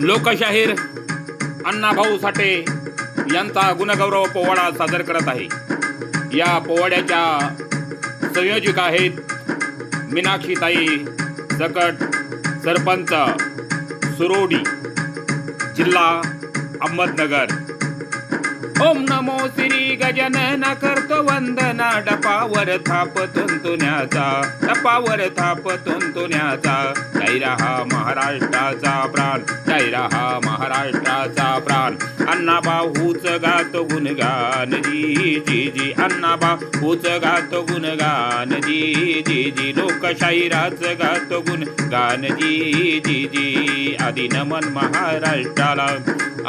लोकशाहीर अण्णाभाऊ साठे यांचा गुणगौरव पोवाडा सादर करत आहे. या पोवाड्याच्या संयोजिका आहेत मीनाक्षीताई सकट सरपंच सुरोडी जिल्हा अहमदनगर. ओम नमो श्री गजानन करतो वंदना. डपावर थाप तुंतुण्याचा डपावर थाप तुंतुण्याचा. जय रहा महाराष्ट्राचा प्राण जय रहा महाराष्ट्राचा प्राण. अण्णाभाऊच गात गुणगान जी जी जी. अण्णाभाऊच गात गुणगान जी जी जी. लोकशाहीराच गात गुणगान जी जी जी. आदि नमन महाराष्ट्राला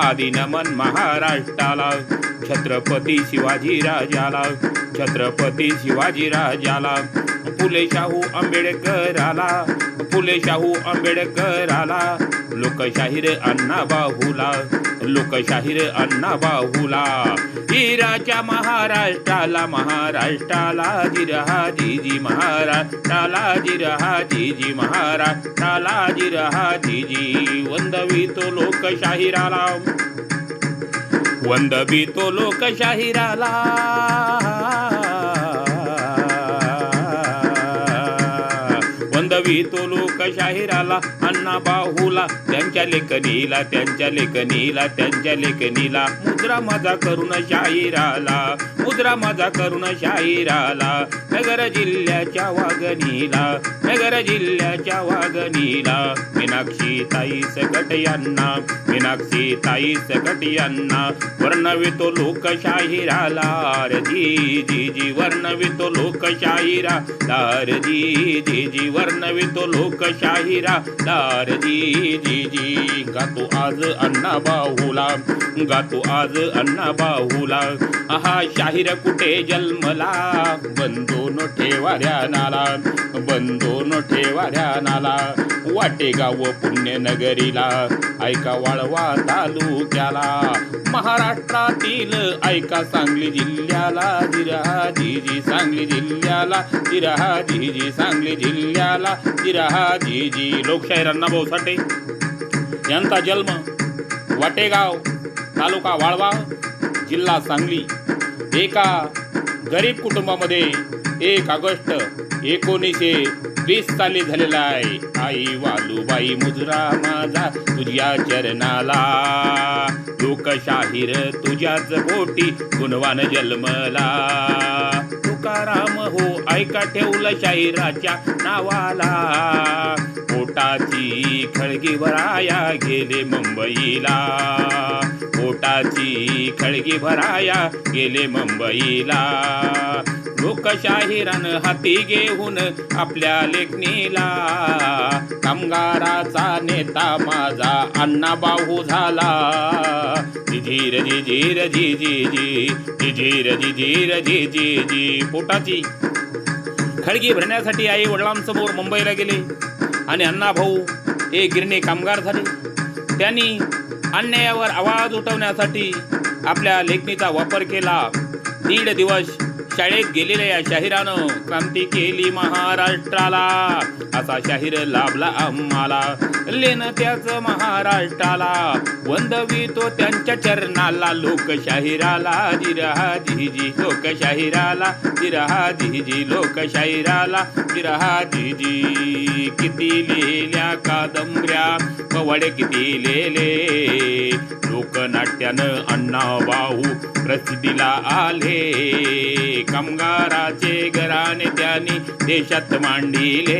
आदि नमन महाराष्ट्राला छत्रपती शिवाजी राजाला छत्रपती शिवाजी राजाला फुले शाहू आंबेडकराला फुले शाहू आंबेडकराला लोकशाहीर अण्णा बाहुला लोकशाहीर अण्णा बाहुला. हिराच्या महाराष्ट्राला महाराष्ट्राला जिरहा जीजी महाराष्ट्राला जिरहा जी महाराष्ट्राला जिरहा जीजी वंदवितो लोकशाहीराला वंदवितो लोकशाहीराला वंदवितो लोकशाहीराला अण्णा बाहूला त्यांच्या लेखनीला त्यांच्या लेखनीला त्यांच्या लेखनीला. मुद्रा माझा करून शाहिराला मुद्रा माझा करून शाहिराला. नगर जिल्ह्याच्या वागणीला नगर जिल्ह्याच्या वागणीला मीनाक्षी ताई सकट यांना मीनाक्षी ताई सकट यांना. वर्णवितो लोकशाहीराला रे जी जी जी वर्णवितो लोकशाहीरा दार जी जी जी वर्णवितो लोकशाहीरा दार जी जी गातो आज अण्णा बाहुला गातो आज अण्णा बाहुला. आहा शाहीर कुठे जन्मला? बंदोन ठेवाऱ्या नाला बंदोन ठेवाऱ्या नाला. वाटे गाव पुण्यनगरीला ऐका वाळवा तालुक्याला. महाराष्ट्रातील ऐका सांगली जिल्ह्याला जिरहा जी जी सांगली जिल्ह्याला जिरहा जी जी सांगली जिल्ह्याला जिरहा जी जी लोकशाहीर अण्णाभाऊ साठे यांचा जन्म वाटेगाव तालुका वाळवा जिल्हा सांगली. एका गरीब कुटुंबामध्ये एक ऑगस्ट एकोणीसशे वीस साली झालेला आहे. आई वालूबाई मुजरा माझा तुझ्या चरणाला. लोकशाहीर तुझ्याच पोटी गुणवान जन्मला. ऐका ठेवलं शाहिराच्या नावाला पोटाची खळगी भराया गेले मुंबईला पोटाची खळगी भराया गेले मुंबईला लोकशाहीरान हाती घेऊन आपल्या लेखणीला कामगाराचा नेता माझा अण्णा बाहू झाला जिजीर जिजीर जी जी जी जिजीर जिजीर जी जी जी पोटाची खळगी भरण्यासाठी आई वडिलांसमोर मुंबईला गेले आणि अण्णा भाऊ हे गिरणी कामगार झाले. त्यांनी अन्यायावर आवाज उठवण्यासाठी आपल्या लेखणीचा वापर केला. दीड दिवस शाळेत गेलेल्या या शाहिरानं क्रांती केली महाराष्ट्राला. असा शाहीर लाभला आम्हाला. लेन त्याच महाराष्ट्राला. वंदवी तो त्यांच्या चरणाला. लोकशाहिराला जिरहा जिजी लोकशाहिराला जिरहा जिजी लोकशाहिराला जिरहा दिजी किती लिहिल्या कादंबऱ्या. पवडे किती लिहिले. लोकनाट्यानं अण्णा भाऊ प्रसिद्धीला आले. कामगाराचे घराने त्यांनी देशात मांडिले.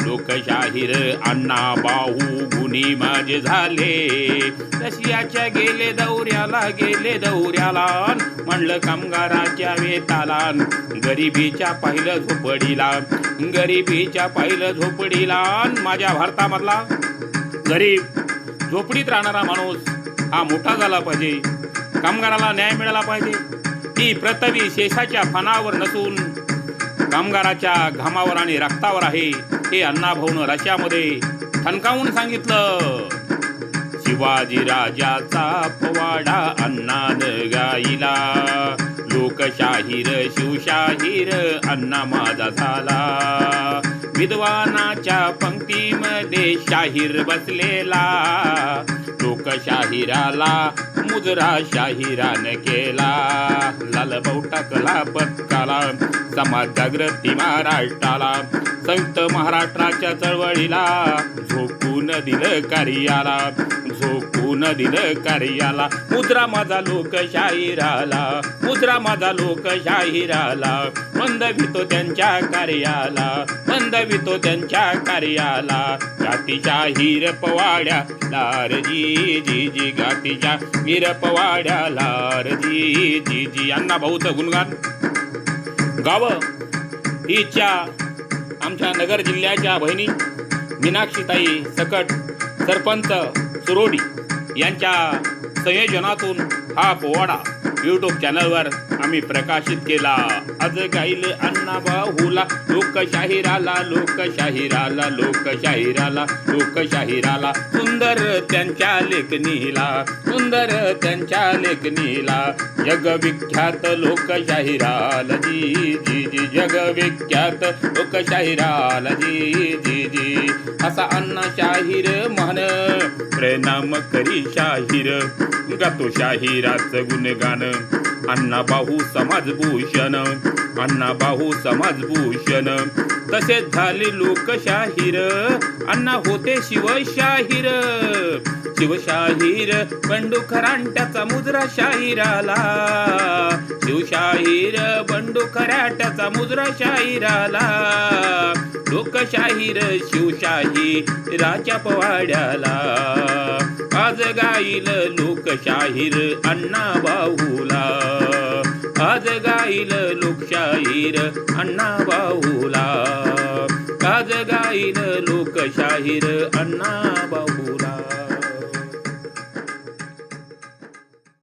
लोकशाहीर अण्णा भाऊ गुणी माझे झाले. रशियाच्या गेले दौऱ्याला गेले दौऱ्याला म्हणलं कामगाराच्या वेताला गरिबीच्या पाहिलं झोपडीला गरिबीच्या पाहिलं झोपडीला माझ्या भारतामधला गरीब झोपडीत राहणारा माणूस हा मोठा झाला पाहिजे. कामगाराला न्याय मिळाला पाहिजे. ती प्रतवी शेषाच्या फणावर नसून कामगाराच्या घामावर आणि रक्तावर आहे. हे अण्णाभाऊन रशियामध्ये ठणकावून सांगितलं. शिवाजी राजाचा पवाडा अण्णान गाईला. लोकशाहीर शिवशाहीर अण्णा माझा झाला. विद्वानाच्या पंक्तीमध्ये शाहीर बसलेला. लोकशाहिराला मुजरा शाहिराने केला. लालभाऊ टाकला पत्काला समाज जागृती महाराष्ट्राला. संयुक्त महाराष्ट्राच्या चळवळीला झोकून दिलं कार्याला. झोकून दिलं कार्याला. मुद्रा माझा लोकशाहिराला मुद्रा माझा लोकशाहिराला वंदवितो त्यांच्या कार्याला. वंदवितो त्यांच्या कार्याला. गातीशाहीर पवाड्या लार जी जी गातीच्या. हिर पवाड्या लार जी जी यांना अण्णा भाऊचं गुणगान. गावं हिच्या आमच्या नगर जिल्ह्याच्या बहिणी मीनाक्षीताई सकट सरपंच सुरोडी. यांच्या संयोजनातून हा पोवाडा यूट्यूब चॅनलवर आम्ही प्रकाशित केला. आज गाईल अण्णा बाहूला लोकशाहिराला लोकशाहिराला लोकशाहिराला लोकशाहिराला. सुंदर त्यांच्या लेखणीला सुंदर त्यांच्या लेखणीला. जगविख्यात लोकशाहिराला जी जी जी. जगविख्यात लोकशाहिराला जी जी जी. असा अण्णा शाहीर महान प्रणाम करी शाहीर. गातो शाहिराचं गुणगान. अण्णा बाहू समाजभूषण अण्णा बाहू समाजभूषण. तसेच झाले लोकशाहीर अण्णा होते शिवशाहीर. शिवशाहीर बंडू खरांट्याचा मुजरा शाहिराला. शिवशाहीर बंडू खराट्याचा मुजरा शाहिराला. लोकशाहीर शिवशाही राजा पवाड्याला. आज गाईल लोकशाहीर अण्णा बाहूला. लोकशाहीर अण्णा भाऊला आज गाईन लोकशाहीर अण्णा भाऊ